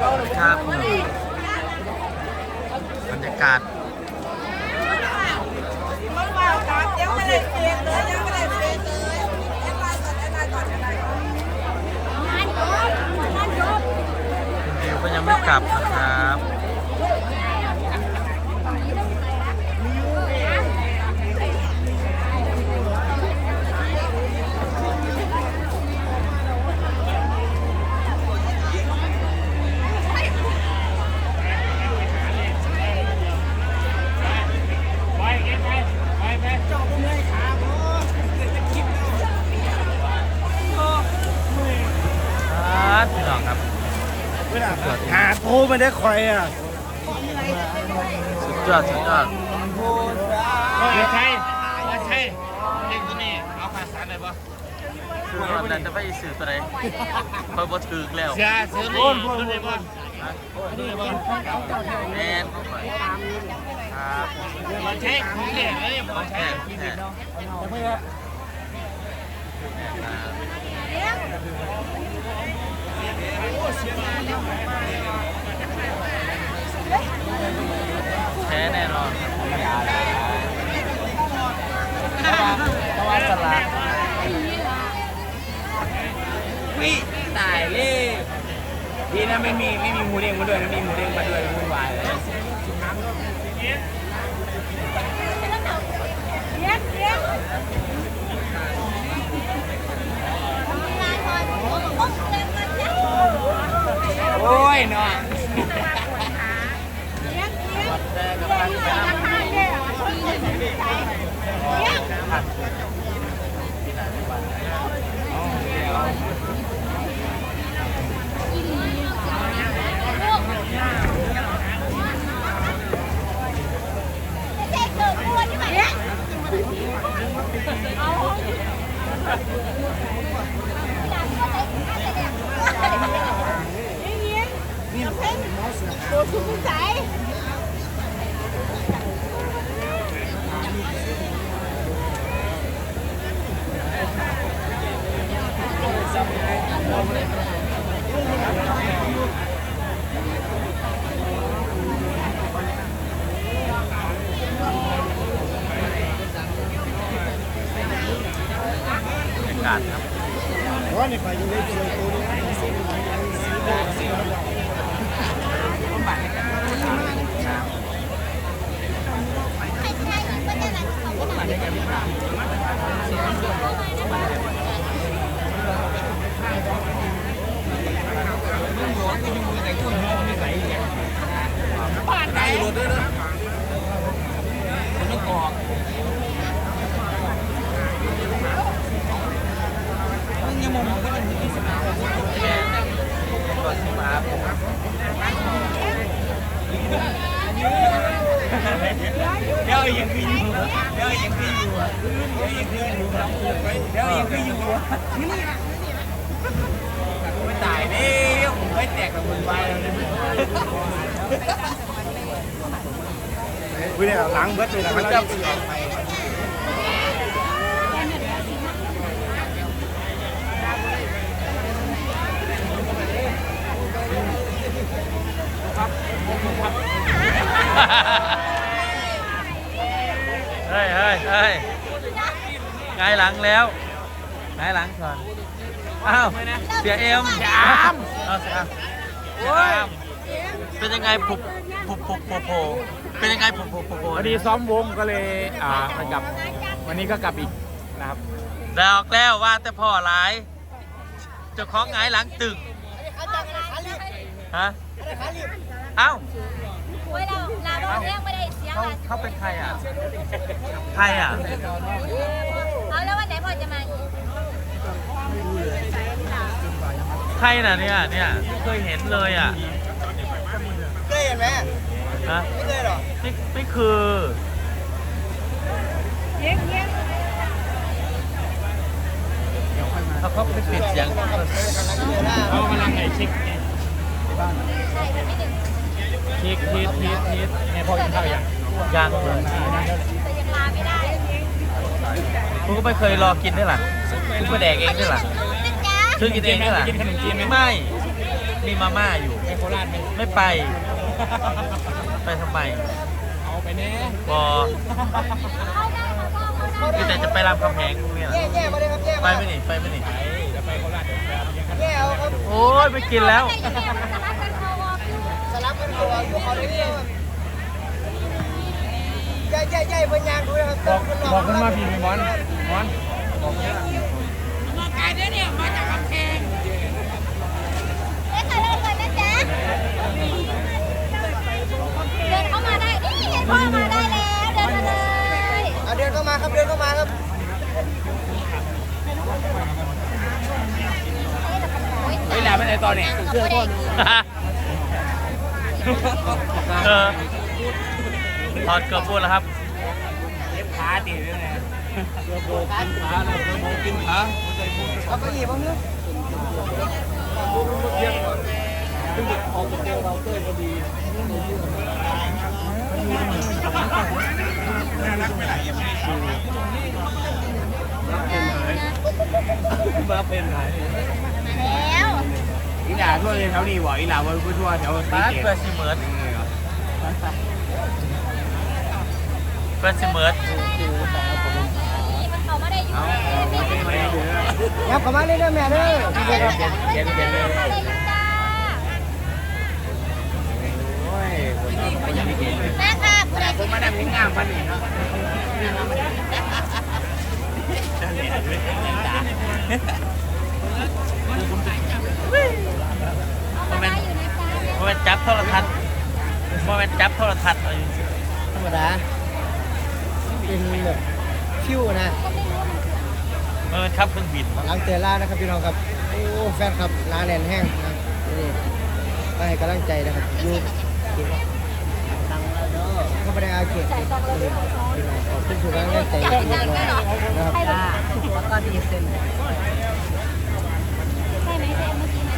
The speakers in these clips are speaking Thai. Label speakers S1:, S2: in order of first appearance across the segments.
S1: ครับบรรยากาศ
S2: ยังไม่ได้เสียนเลยยังไม่ได้เปลี่ยนเลยไลน์ก่อนไลน์ก่อนไลน์ก่อน
S1: คุณดิวก็ยังไม่กลับนะครับครับา
S3: โทรมาได้คอยอะ
S1: สุดยอดสุดยอด
S4: ไม่ใช่ไม่ใช่เด็กตัวนี้เอาขาสารเลยปะ
S1: คือตอนนั้นจะไปสื่อตัวไหนคอยบ่ถือแล้ว
S4: เสียซื้อนี่ตัวนี้ปะ
S1: แมนครับ
S4: ไม่ใช่ของเด็กเลย
S1: ต้
S4: ไม่
S1: อง
S4: ใช่
S1: แข่งแข่งแพ้แน่นอนครับ
S3: เพราะว่าสลัด
S4: วิตายเลยดีนะไม่มีไม่มีหมูเด้งมาด้วยนะมีหมูเด้งมาด้วยวุ่นวายเลยโอ้ยเนาะ
S1: บรรยากาศครับ
S3: เพราะว่าในไฟยังได้เจอตัวนี้
S1: ก่อนที่มาผม
S4: เดี๋ ยวยังคืออยู่เดี๋ยวยังคืออยู่เดี๋ยวยังคืออยู่เดี๋ยวยังคืออยู่ไม่ตายแล้ผมไม่แตกกับคนไปแล้วเนี่ย
S3: วิเนี่ยล้างเบิดเลยนะ
S1: มันจะ เฮ้ยเฮ้ยเฮ้ยไงายหลังแล้วไงายหลังก่อน อ้าว เสียเอ็มยามเอาเสียเสียเอ็มเป็นยังไงผุบผุบผุบโผล่โผล่เป็นยังไงผุบผุบโผล่โผล่
S4: พอดีซ้อมวงก็เลยอ่าไปกลับ วันนี้ก็กลับอีกนะครับ
S1: ดอกแล้วว่าแต่พ่อหลายเจ้าของไงายหลังตึงฮะเอ้า
S5: เวลาลาโดนเรื่องไม่ได้ เสียง
S1: เขา
S5: อะ
S1: เขาเป็นใครอะ ใครอะ
S5: เอาแล้ววันไหนพ่อจะมาอีก
S1: ใครน่ะเนี่ยเนี่ยไม่เคยเห็นเลยอะ
S3: เคยเห็นไหม
S1: ฮะ
S3: ไม่เคยหรอ
S1: ไม่ไม่คือเขาเขาไปปิดเสียง
S4: เขากำลังไงเช็ค
S5: ใช่ค่ะไม่หนึ่ง
S4: เช็คเทสเทสเทสให้พ่อกินข้าวยัง
S1: ยังเลย
S5: แต่ยังลาไม่ได้
S1: กูก็ไม่เคยรอกินได้หรอกูก็แดกเองได้หรอ
S5: ลูกนะจ๊ะ
S1: ซื้อกินเองได้หรอ
S4: กินขนมจีนไหม
S1: ไม่ มีมาม่าอยู่
S4: ไม่โคราชไหม
S1: ไม่ไป ไปทำไม
S4: เอาไปแน่
S1: บอคือแต่จะไปรามคำแหงเนี่ย
S2: แย่แย่มาเลยครับแย่
S1: ไปไม่หนีไปไม่หนี
S4: ไปจะไปโคราชเดี๋ยวไปเอายังกัน
S2: แย่เอาครับ
S1: โอ้ยไม่กินแล้ว
S2: สลับกันตัวอยู่เขาเลยเยย่แย่แย่เพิ่นยางดูนะครับ
S4: บอกบอกขึ้นมาพี่มีมอนมอนบอกเนี่ย
S5: เอ๊ะค่ะเนเลยนะจ๊ะเดินเข้ามาได้ นี่เห็นพ่อมาได้แล้ว เดินมาเลย
S2: เอาเดินเข้ามาครับ เดินเข้ามาครับ
S4: เวลาไปไหนตอนนี่ย
S5: เสื้อพ่อ
S1: เออ ถอดเกือบพูดแล้วครับ
S4: เล็บขาตีด้วยนะ
S2: เอาไปหยิบบ้างเนอะ
S4: มาเป็นไหน
S5: แล้ว
S4: อีหลาทั่วเลยแถวนี้บ่อีหลาวันพุธทั่วแถว
S1: บ้านเพื่อนสิเหมิร์ดเพื่อนสิเหมิร์ด
S5: มันเขาไม่ได้อยู่
S4: เอาไม่ได้เยอะ
S2: ยับเข้ามาเลยเด้อแม่เด้อ
S4: เย็นเย็นเลย
S5: ได้อยู่จ้า
S4: โอ้ยคนเราไปยังไม่เก่งเลย
S5: แม่ค่ะผู้ใด
S4: ผมมาดังเพลงงามพันนี่เนาะจ้า
S5: เอามาได้อยู่นะจ๊ะ
S1: ว่าเป็นจับโทรทัศน์ว่าเป็นจับโทรทัศน์เอาอยู่
S2: ธรรมดา เป็นแบบฟิวนะ
S1: เออครับเครื่องบิน
S2: หลังเตล่านะครับพี่น้องครับโอ้แฟนครับหนาแน่นแห้งนะนี่มาให้กำลังใจนะครับอยู่เข้าไปในอาเขตนี่พี่น้องขอบคุณทุกกำลังใจที่มีนะครับ
S5: แล้วก็ดีเซนใช่ไหมใช่เมื่อกี้ไหม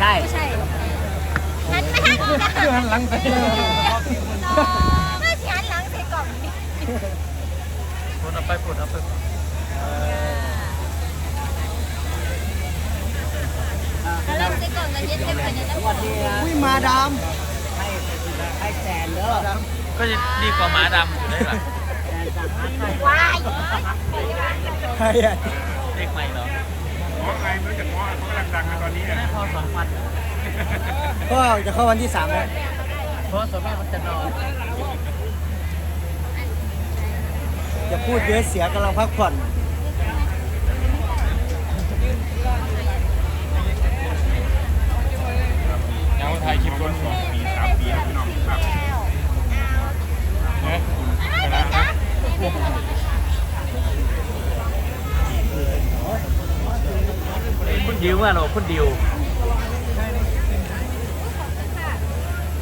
S4: ใช่
S5: ไม่ใช่หันไปทางนี้นะคะ
S2: หันหลังไป
S5: ไม่ใช่หันหลังใส่กล่ องนี้
S1: พูดเอาไปพูดเอาไป
S5: แล้วเราใส่กล่องกันเย็นเต็มไปในน้ำมัน
S2: อุ้ยมาดาม
S1: ก็จะดีกว่าหมาดำอยู่ได้หรอ
S5: ว้าย
S2: ใครอะ
S1: เด็กใหม่เหรอ
S4: เพราะไงเมื่อจากว่าเขากำลังดังในตอนนี้
S1: แม่พอสองวัน
S2: ก็จะเข้าวันที่สามแล้ว
S1: เพราะส่วนมากมันจะนอน
S2: อย่าพูดเยอะเสียกำลังพักผ่อน
S4: แล้วถ่ายคลิปคนสองปีสามปีพี่น้องครับเนอะ
S1: คุณดิวว่าหรอคุณดิว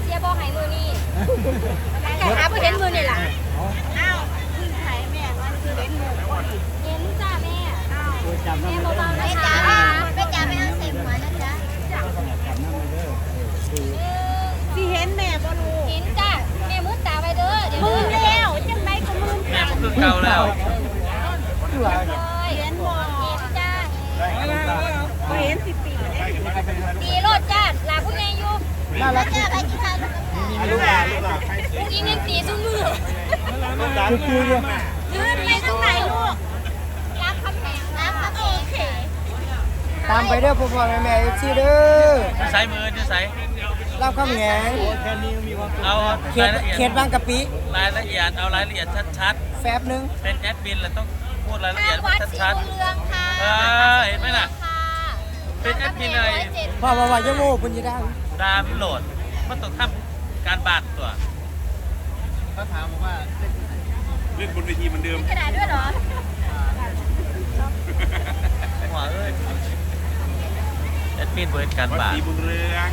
S5: เสียบอกให้มือนี่แค่หาเพื่อเห็นมือนี่แหละ สียงหัวนะจ๊ะสิเห็นแม่บ่รู้เห็นจ้าแม่มืดตาไปเด้อเดี๋ยวมือแล้วจังไรก็มือ
S1: แม่มันคือเก่าแล้ว
S5: เห็นบ่เห็นจ้าเห็นสิปีตีรถจ้าลาผู้ใหญ่อยู่
S2: น่ารัก
S5: จ้าไปกินข้าวกันจ้า
S2: ลูกหลานลูกหลาน
S5: ผู้หญิงยังตีซุ้มมือ
S2: คือคือเนี่ย
S5: ยืนไปตรงไหนลูกรับคำแหงรับคำโอเค
S2: ตามไปเด้อพ่อพ่อแม่แม่เอฟซีเด้อ
S1: จะใช้มือจะใช้
S2: รับคำแหง
S1: เอา
S2: เข
S1: รา
S2: ต
S1: ยละเอียด
S2: เขตบางกะปิ
S1: รายละเอียดเอารายละเอียดชัด
S2: แฟบหนึง
S1: ๆ เป็นแอดมินแล้วต้องพูดรายละเอีย
S5: ทา
S1: ด
S5: งวัดศรี
S1: ชัด
S5: บุญเรืองค่ะ
S1: เออเห็นไหมน่ะ
S5: ค่ะ
S1: เป็นแอดมินอะไร
S2: พ่อพ่อพ่อยะโมพุ่นจะได้
S1: ๆดามโหลดมันต้องทำการบาดตัว เขาถามผมว่า
S4: เล่นบนเวทีเหมือนเดิม
S5: กระดาษด้วยเหรอ
S1: หัวเอ้ยแอด มินเบิร์ดการ
S4: วัด
S1: บา
S4: ศ
S1: ด
S4: รีบุญเรือง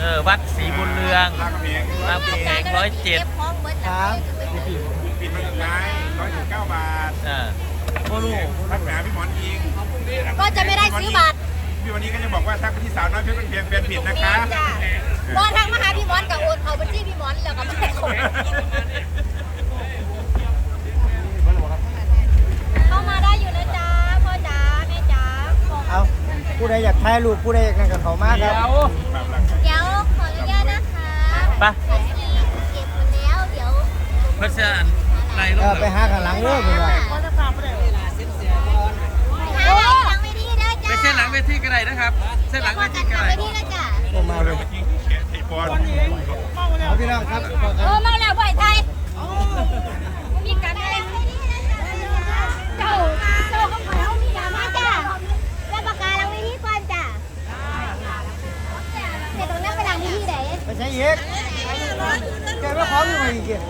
S1: เออวัดศรีบุญเรือง
S4: รามคำแหง
S1: รามคำแหงร้อยเจ็ด
S5: ก็บของเบิร์ด
S2: ครับ
S4: ปิดมาสุดท้ายร้อยสิบเก้าบาท
S1: อ่าโอ้ลูก
S4: ทักหาพี่หมอนอิง
S5: ก็จะไม่ได้ซื้อบัตร
S4: พี่วันนี้ก็ยังบอกว่าทักไปที่สาวน้อยเพชรเป็นเพียงแฟนผิดนะคะ
S5: จ้าบอลทางมาหาพี่มอนกับโอนเขาบัญชีพี่มอนแล้วก็ไม่ได้คนเใด
S2: อยากถ่ายรูปผู้ใดอยากนั่งกับเขามากครับ
S5: เดี๋ยวขอ
S1: ไป
S5: เก็บหมดแล้วเดี๋ยว
S1: เพื่อนเสื้ออันในร
S2: เอ
S1: ถ
S2: อไปหาข้างหลังเด้อผมว่า
S5: โอ้หลังเวทีเด้อ
S1: ไป
S5: จ้า
S1: เส้นหลังเวทีก็ได้นะครับ เส้นหลังเวทีก็
S5: หลัง
S1: ได้
S5: เวทีนะจ้า
S2: ผมมาเลยเอาพี่น้องครับขอกัน
S5: โอ้เมาแล้วบ่อยไทย เอกแกไม่
S2: พร้อมอยู่ไหมอีกเกีย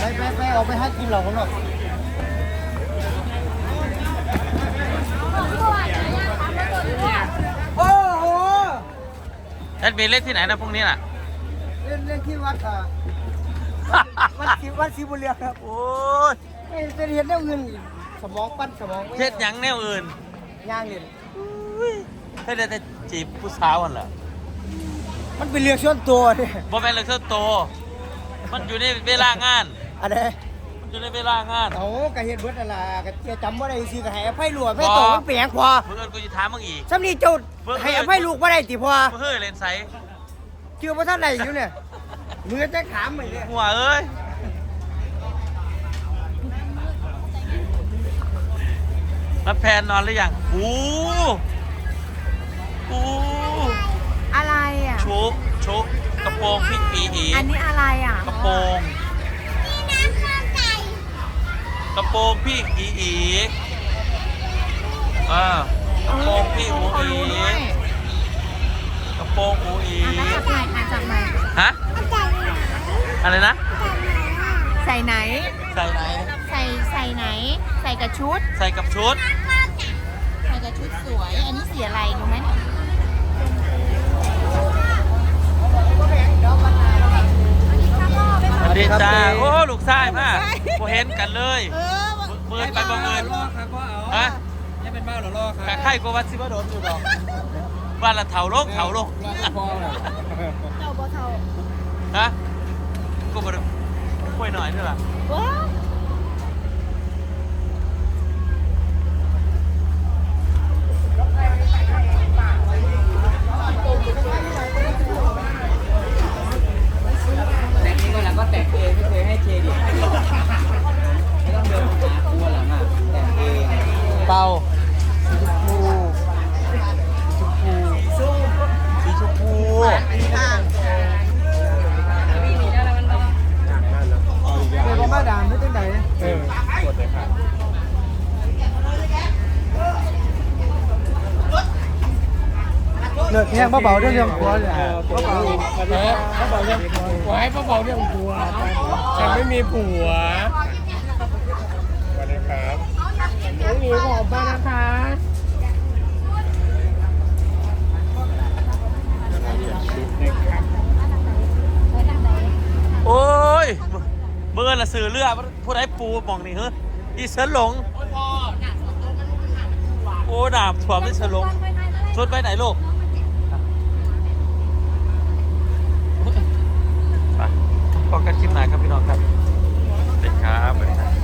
S2: ไปไปไปออกไปหากินเหล่าของเราโอ้โห
S1: แอดมินเล่นที่ไหนนะพรุ่งนี้น่ะ
S2: เล่นเล่นที่วัดอะวัดศรีวัดศรีบุรีครับ
S1: โอ้ย
S2: เป็นเป็นเห็ดแนวอื่นสมองปั้นสมองไม่
S1: เฮ็ดหยังแนวอื่น
S2: ย่างเล่น
S1: เฮ็ดได้แต่จีบผู้สาวกันเหรอ
S2: มันเป็นเรื่องส่วนตัวเนี่ย
S1: บ่แม่นเรื่องส่วนโตวมันอยู่ในเวลางาน
S2: อันนี้
S1: มันอยู่ในเวลางาน
S2: เอากระเฮ็ดเบิดนั่นล่ะกะเจียจำบ่ได้สิกะให้อภัยลูกอภัยโตมันเปลี่ยนพอ
S1: เพื่อนกูจะถามมึงอีก
S2: สำนีเจุดให้อภัยลูกบ่ได้ติพอ
S1: เฮ้ยเลนไซ
S2: เชื่อบ่ทันได้อยู่เนี่ยมือจะถามไปเลย
S1: หัวเอ้ยรับแพนนอนหรือยังอู้ อู้
S6: อะไรอะ
S1: ชุบชุบกระโปรงพี่ปีอี
S6: อันนี้อะไรอะ
S1: กระโปรง
S5: นี่น้ำข้าวไก่
S1: กระโปรงพี่อีอีอ่ากระโปรงพี่อู
S6: เขา
S1: อี
S6: รู้ด้วย
S1: กระโปรงอูอี
S6: อะแล้วจับไหนอะจับไหน
S1: ฮะ
S5: ไก่
S1: อะไรนะ
S6: ใส่ไหน
S1: ใส่ไหน
S6: ใส่ใส่ไหน ใส่กับชุด
S1: ใส่กับชุด
S6: ใส่กับ ชุดสวย อันนี้สีอะไรรู้ไหม
S1: สวัสดีจ้าโอ้ลูกชายมาโบเห็นกันเลยเมินไปบ่เมินฮะ
S4: นี่เป็นบ้าหรอรอค
S1: แต่
S4: รับ
S1: ไข่กว่าวัดสิบโดนอยู่ดอกบ้านละเถาโลกเถาโลก
S4: พอแล้ว
S5: เจ้าบ่เท่า
S1: ฮะกูบ่ได้คุยหน่อยด้วยล่ะ
S5: ว้าว
S4: แต่งนี้ก็หลังก็แต่งเองไม่ เคยให้เครดิตไม่ต้องเดินหาตัวหลังอะแต่งเอง
S1: เป่า
S2: แห้งบ่เบาเรื่องเรื่องผัวเลยบ่เบา
S4: เขาบอกเรื่องผัวให้เขาบอกเรื่องผัวฉันไม่มีผัวสวัสดีครับน้องหมิวขอบบ้านนะคะ
S1: โอ้ยเมื่อละสื่อเรือผู้ใดปูหมองนี่เฮ้ยอีเสินหลง โอ้ดาบถ่วมอีเสินหลงชวนไปไหนลูกไป พอกันคลิปหน้าครับพี่น้องครับสวัสดีครับ